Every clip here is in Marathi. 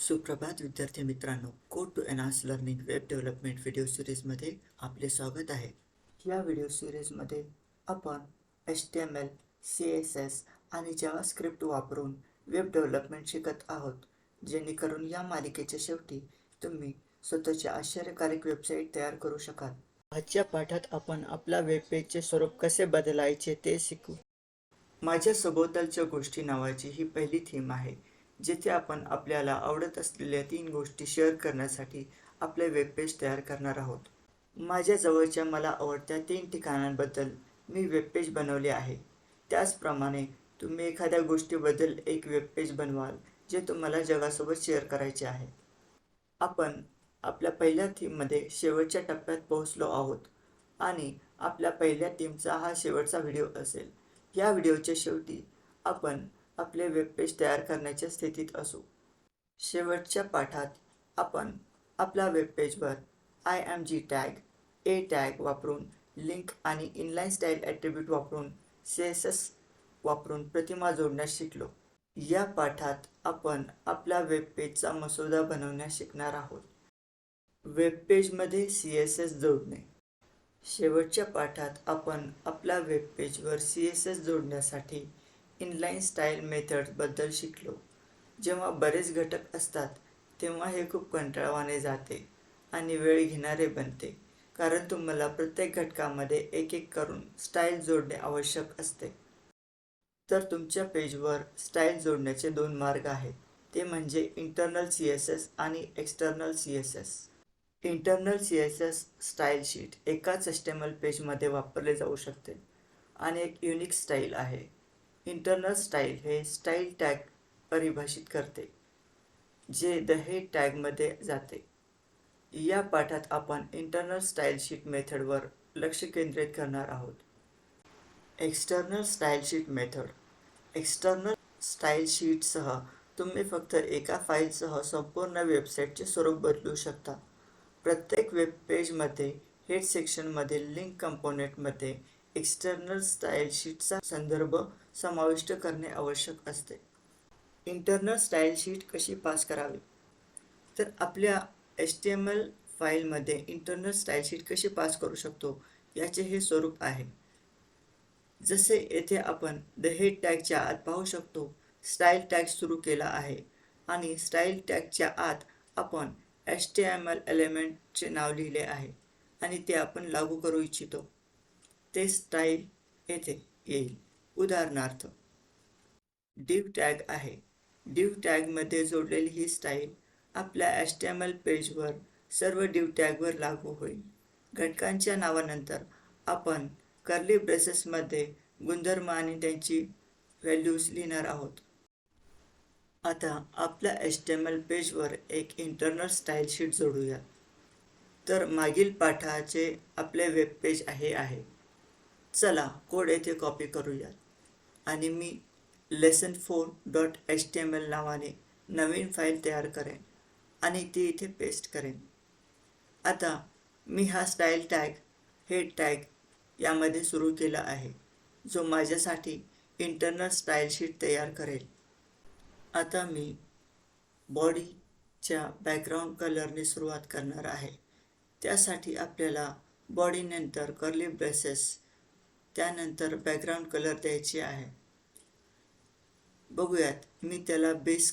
सुप्रभात विद्यार्थी मित्रांनो. Code to enhance learning web development video सिरीजमध्ये आपले स्वागत आहे. या व्हिडिओ सिरीजमध्ये आपण H T M L C S S आणि जावास्क्रिप्ट वापरून वेब डेव्हलपमेंट शिकत आहोत. जेणेकरून या मालिकेच्या शेवटी तुम्ही स्वतःची आश्चर्यकारक वेबसाईट तयार करू शकाल. आजच्या पाठात आपण आपल्या वेबपेजचे स्वरूप कसे बदलायचे ते शिकू. माझ्या सभोवतालच्या गोष्टी नावाची ही पहिली थीम आहे. जिथे आपण आपल्याला आवडत असलेल्या तीन गोष्टी शेअर करण्यासाठी आपले वेबपेज तयार करणार आहोत. माझ्या जवळच्या मला आवडत्या तीन ठिकाणांबद्दल मी वेबपेज बनवले आहे. त्याचप्रमाणे तुम्ही एखाद्या गोष्टीबद्दल एक वेबपेज बनवाल जे तुम्हाला जगासोबत शेअर करायचे आहे. आपण आपल्या पहिल्या थीममध्ये शेवटच्या टप्प्यात पोहोचलो आहोत आणि आपल्या पहिल्या थीमचा हा शेवटचा व्हिडिओ असेल. या व्हिडिओच्या शेवटी आपण आपले वेबपेज तयार करण्याच्या स्थितीत असू. शेवटच्या पाठात आपण आपल्या वेबपेजवर I M G tag A tag वापरून लिंक आणि इनलाईन स्टाईल ॲट्रिब्यूट वापरून सी एस एस वापरून प्रतिमा जोडण्यास शिकलो. या पाठात आपण आपल्या वेबपेजचा मसुदा बनवण्यास शिकणार आहोत. वेबपेजमध्ये सी एस एस जोडणे. शेवटच्या पाठात आपण आपल्या वेबपेजवर सी एस एस जोडण्यासाठी इनलाईन स्टाईल मेथडबद्दल शिकलो. जेव्हा बरेच घटक असतात तेव्हा हे खूप कंटाळवाने जाते आणि वेळ घेणारे बनते. कारण तुम्हाला प्रत्येक घटकामध्ये एक एक करून स्टाईल जोडणे आवश्यक असते. तर तुमच्या पेजवर स्टाईल जोडण्याचे दोन मार्ग आहेत. ते म्हणजे इंटरनल सी एस एस आणि external C S S internal C S S style sheet एकाच एस्टेमल पेजमध्ये वापरले जाऊ शकते आणि एक युनिक स्टाईल आहे. इंटरनल स्टाईल हे स्टाईल टॅग परिभाषित करते जे द हेड टॅगमध्ये जाते. या पाठात आपण इंटरनल स्टाईल शीट मेथडवर लक्ष केंद्रित करणार आहोत. External style sheet method external style शीटसह तुम्ही फक्त एका फाईलसह संपूर्ण वेबसाईटचे स्वरूप बदलू शकता. प्रत्येक वेब पेजमध्ये हेड सेक्शनमधील लिंक कंपोनेंटमध्ये एक्सटर्नल स्टाईल शीटचा संदर्भ समाविष्ट करणे आवश्यक असते. इंटरनल स्टाईल शीट कशी पास करावी? तर आपल्या एच टी एम एल फाईलमध्ये इंटरनल स्टाईल शीट कशी पास करू शकतो? याचे हे स्वरूप आहे. जसे येथे आपण द हेड टॅगच्या आत पाहू शकतो स्टाईल टॅग सुरू केला आहे आणि स्टाईल टॅगच्या आत आपण एच टी एम एल एलिमेंटचे नाव लिहिले आहे आणि ते आपण लागू करू इच्छितो. ते स्टाईल येथे येईल. उदाहरणार्थ डिव टॅग आहे. डिव टॅगमध्ये जोडलेली ही स्टाईल आपल्या एच टी एम एल पेजवर सर्व डिव टॅगवर लागू होईल. घटकांच्या नावानंतर आपण कर्ली ब्रेसेसमध्ये गुणधर्म आणि त्यांची व्हॅल्यूज लिहिणार आहोत. आता आपल्या एच टी एम एल पेजवर एक इंटरनल स्टाईल शीट जोडूया तर मागील पाठाचे आपले वेब पेज आहे आहे. चला कोड येथे कॉपी करूयात. आणि मी lesson four dot H T M L नावाने नवीन फाईल तयार करेन आणि ती इथे पेस्ट करेन. आता मी हा स्टाईल टॅग हेड टॅग यामध्ये सुरू केला आहे जो माझ्यासाठी इंटरनल स्टाईल शीट तयार करेल. आता मी बॉडीच्या बॅकग्राऊंड कलरने सुरुवात करणार आहे. त्यासाठी आपल्याला बॉडीनंतर कर्ली ब्रेसेस त्यानंतर बॅकग्राऊंड कलर द्यायची आहे. बघूयात. मी त्याला बेस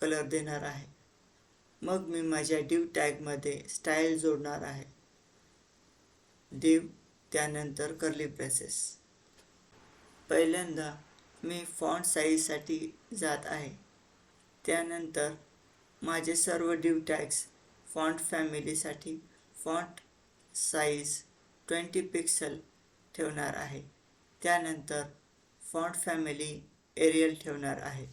कलर देणार आहे. मग मी माझ्या डिव टॅगमध्ये स्टाईल जोडणार आहे. डिव त्यानंतर कर्ली प्रेसेस पहिल्यांदा मी फॉन्ट साईजसाठी जात आहे. त्यानंतर माझे सर्व डिव टॅग्स फॉन्ट फॅमिलीसाठी फॉन्ट साईज ट्वेंटी पिक्सल ठेवणार आहे. त्यानंतर फॉन्ट फॅमिली एरियल ठेवणार आहे.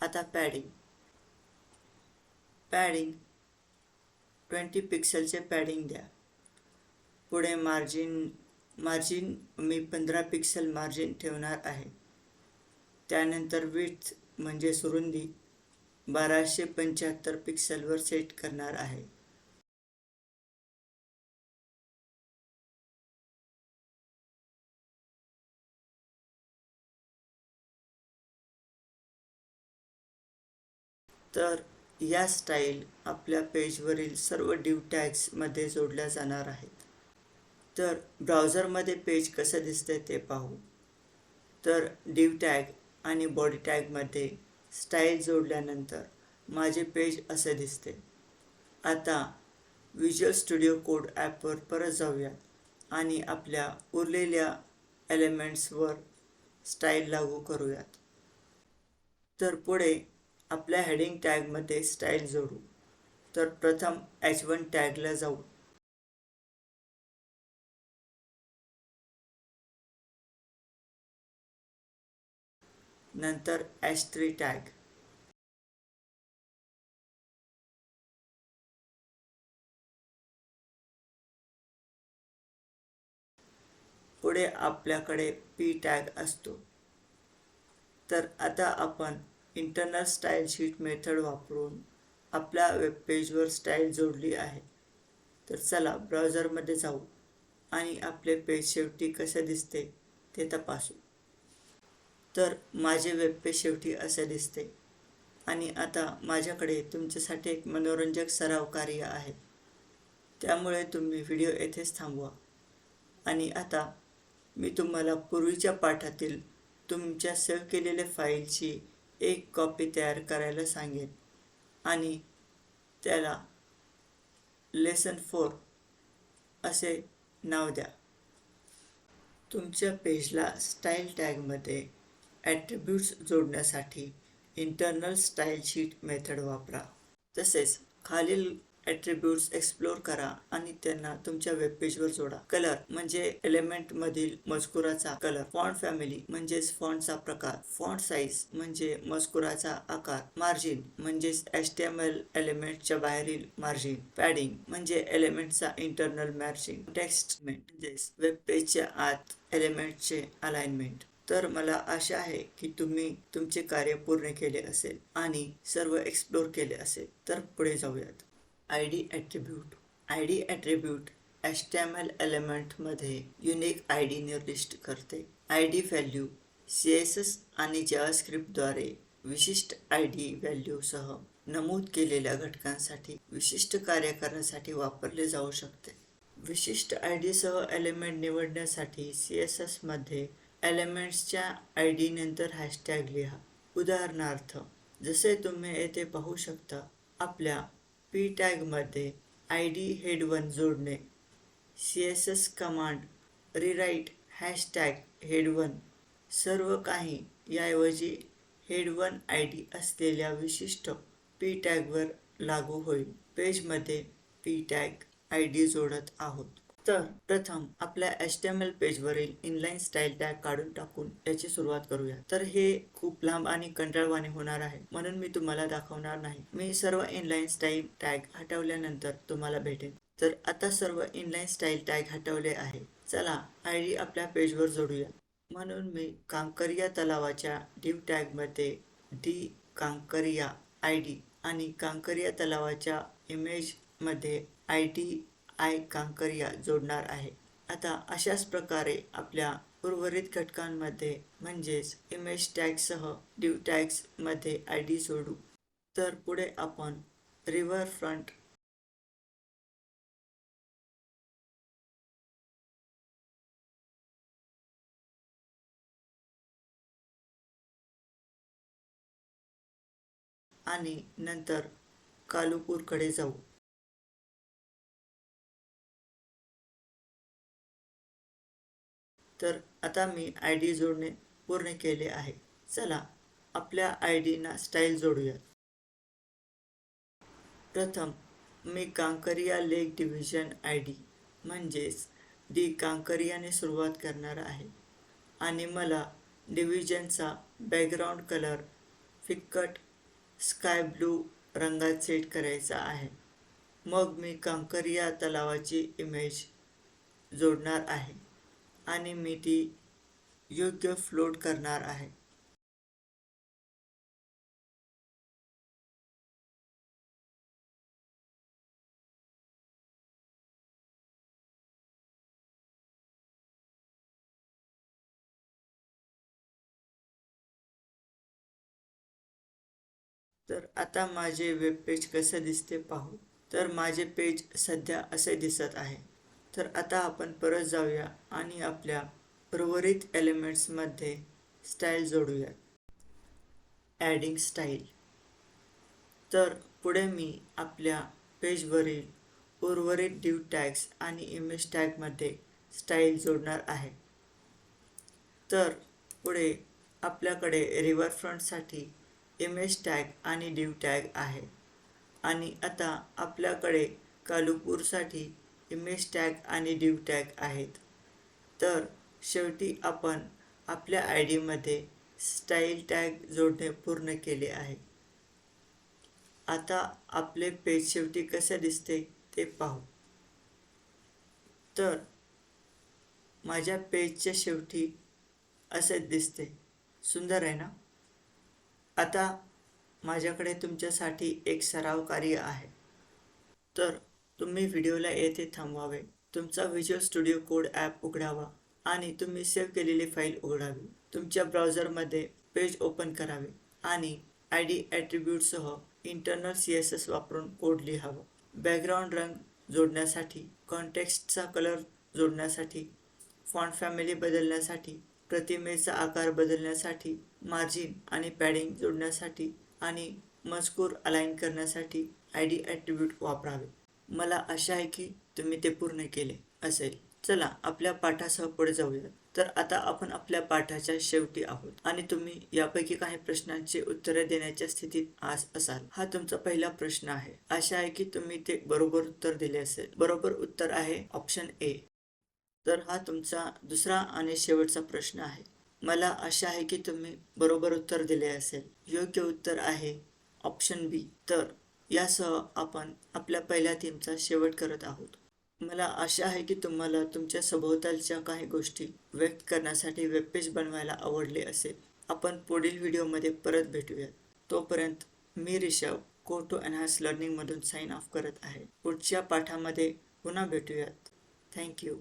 आता पॅडिंग पॅडिंग ट्वेंटी पिक्सलचे पॅडिंग द्या. पुढे मार्जिन मार्जिन मी पंधरा पिक्सल मार्जिन ठेवणार आहे. त्यानंतर विथ म्हणजे सुरुंदी. बाराशे पंच्याहत्तर पिक्सेलवर सेट करणार आहे. तर या स्टाईल आपल्या पेजवरील सर्व ड्यू टॅग्समध्ये जोडल्या जाणार आहेत. तर ब्राउझरमध्ये पेज कसं दिसते ते पाहू. तर ड्यू टॅग आणि बॉडी टॅगमध्ये स्टाईल जोडल्यानंतर माझे पेज असे दिसते. आता विज्युअल स्टुडिओ कोड ॲपवर परत जाऊया आणि आपल्या उरलेल्या एलिमेंट्सवर स्टाईल लागू करूयात. तर पुढे आपल्या हेडिंग टॅगमध्ये स्टाईल जोडू. तर प्रथम एच वन टॅगला जाऊ. नंतर एच थ्री टॅग पुढे आपल्याकडे पी टॅग असतो. तर आता आपण इंटरनल स्टाईल शीट मेथड वापरून आपल्या वेब पेजवर स्टाईल जोडली आहे. तर चला ब्राउझरमध्ये जाऊ आणि आपले पेज शेवटी कसे दिसते ते तपासू. तर माझे वेबपेज शेवटी असे दिसते. आणि आता माझ्याकडे तुमच्यासाठी एक मनोरंजक सराव कार्य आहे. त्यामुळे तुम्ही व्हिडिओ येथेच थांबवा. आणि आता मी तुम्हाला पूर्वीच्या पाठातील तुमच्या सेव्ह केलेल्या फाईलची एक कॉपी तयार करायला सांगेन. आणि त्याला लेसन फोर असे नाव द्या. तुमच्या पेजला स्टाईल टॅगमध्ये ॲट्रिब्यूट्स जोडण्यासाठी इंटरनल स्टाईल शीट मेथड वापरा. तसेच खालील ॲट्रिब्यूट्स एक्सप्लोर करा आणि त्यांना तुमच्या वेबपेजवर जोडा. कलर म्हणजे एलिमेंट मधील मजकुराचा कलर फॉन्ट फॅमिली म्हणजेच फॉन्टचा प्रकार. फॉन्ट साईज म्हणजे मजकुराचा आकार. मार्जिन म्हणजेच एस टी एम एल एलिमेंटच्या बाहेरील मार्जिन पॅडिंग म्हणजे एलिमेंटचा इंटरनल मार्जिन टेक्स्ट म्हणजेच वेबपेजच्या आत एलिमेंटचे अलाइनमेंट तर मला आशा आहे की तुम्ही तुमचे कार्य पूर्ण केले असेल आणि सर्व एक्सप्लोर केले असेल. तर पुढे जाऊयात. I D attribute I D attribute HTML एलिमेंटमध्ये unique I D निर्दिष्ट करते. I D value C S S आणि जावास्क्रिप्टद्वारे विशिष्ट आय डी व्हॅल्यूसह नमूद केलेल्या घटकांसाठी विशिष्ट कार्य करण्यासाठी वापरले जाऊ शकते. विशिष्ट आय डीसह एलिमेंट निवडण्यासाठी सी एस एसमध्ये एलिमेंट्सच्या आय डीनंतर हॅशटॅग लिहा. उदाहरणार्थ जसे तुम्ही येथे पाहू शकता आपल्या पी टॅगमध्ये आय डी हेड वन जोडणे. C S S command rewrite hashtag head one सर्व काही याऐवजी हेड वन आय डी असलेल्या विशिष्ट पी टॅगवर लागू होईल. पेजमध्ये पी टॅग आय डी जोडत आहोत. तर प्रथम आपल्या एच टी एम एल पेजवरील इनलाईन स्टाईल टॅग काढून टाकून याची सुरुवात करूया. तर हे खूप लांब आणि कंटाळवाणे होणार आहे म्हणून मी तुम्हाला दाखवणार नाही. मी सर्व इनलाईन स्टाईल टॅग हटवल्यानंतर तुम्हाला भेटेन. तर आता सर्व इनलाईन स्टाईल टॅग हटवले आहे. चला आय डी आपल्या पेजवर जोडूया. म्हणून मी कांकरिया तलावाच्या डिव टॅगमध्ये डी कांकरिया आय डी आणि कांकरिया तलावाच्या इमेजमध्ये आय डी आय कांकरिया जोडणार आहे. आता अशाच प्रकारे आपल्या उर्वरित घटकांमध्ये म्हणजेच इमेज टॅगसह ड्यू टॅग्समध्ये आय डी जोडू. तर पुढे आपण रिव्हर फ्रंट आणि नंतर कालुपूरकडे जाऊ. तर आता मी आय डी जोडणे पूर्ण केले आहे. चला आपल्या आय डीना स्टाईल जोडूया प्रथम मी Kankaria lake division I D म्हणजेच डी कांकरियाने सुरुवात करणार आहे. आणि मला डिव्हिजनचा बॅकग्राऊंड कलर फिक्कट स्काय ब्लू रंगात सेट करायचा आहे. मग मी कांकरिया तलावाची इमेज जोडणार आहे. आणि मी ती योग्य फ्लोट करणार आहे. तर आता माझे वेब पेज कसे दिसते पाहू. तर माझे पेज सध्या असे दिसत आहे. तर आता आपण परत जाऊया आणि आपल्या उर्वरित एलिमेंट्समध्ये स्टाईल जोडूया ॲडिंग स्टाईल तर पुढे मी आपल्या पेजवरील उर्वरित डिव टॅग्स आणि इमेज टॅगमध्ये स्टाईल जोडणार आहे. तर पुढे आपल्याकडे रिव्हरफ्रंटसाठी इमेज टॅग आणि डिव टॅग आहे. आणि आता आपल्याकडे कालुपूरसाठी इमेज टॅग आणि डिव टॅग आहेत. तर शेवटी आपण आपल्या आय डीमध्ये स्टाईल टॅग जोडणे पूर्ण केले आहे. आता आपले पेज शेवटी कसे दिसते ते पाहू. तर माझ्या पेजच्या शेवटी असे दिसते. सुंदर आहे ना? आता माझ्याकडे तुमच्यासाठी एक सराव कार्य आहे. तर तुम्ही व्हिडिओला येथे थांबवावे. तुमचा व्हिज्युअल स्टुडिओ कोड ॲप उघडावा आणि तुम्ही सेव्ह केलेली फाईल उघडावी. तुमच्या ब्राउझरमध्ये पेज ओपन करावे आणि आय डी ॲट्रिब्यूटसह इंटरनल सी एस एस वापरून कोड लिहावं. बॅकग्राऊंड रंग जोडण्यासाठी कॉन्टेक्स्टचा कलर जोडण्यासाठी फॉन्ट फॅमिली बदलण्यासाठी प्रतिमेचा आकार बदलण्यासाठी मार्जिन आणि पॅडिंग जोडण्यासाठी आणि मजकूर अलाइन करण्यासाठी आय डी ॲट्रिब्यूट वापरावे. मला आशा आहे की तुम्ही ते पूर्ण केले असेल. चला आपल्या पाठासह पुढे जाऊया. तर आता आपण आपल्या पाठाच्या शेवटी आहोत. आणि तुम्ही यापैकी काही प्रश्नांची उत्तरे देण्याच्या स्थितीत आज असाल. हा तुमचा पहिला प्रश्न आहे. आशा आहे की तुम्ही ते बरोबर उत्तर दिले असेल. बरोबर उत्तर आहे ऑप्शन ए. तर हा तुमचा दुसरा आणि शेवटचा प्रश्न आहे. मला आशा आहे की तुम्ही बरोबर उत्तर दिले असेल. योग्य उत्तर आहे ऑप्शन बी. तर यासह आपण आपल्या पहिल्या थीमचा शेवट करत आहोत. मला आशा आहे की तुम्हाला तुमच्या सभोवतालच्या काही गोष्टी व्यक्त करण्यासाठी वेबपेज बनवायला आवडले असेल. आपण पुढील व्हिडिओमध्ये परत भेटूयात. तोपर्यंत मी रिषभ को टू एनहान्स लर्निंगमधून साईन ऑफ करत आहे. पुढच्या पाठामध्ये पुन्हा भेटूयात. थँक्यू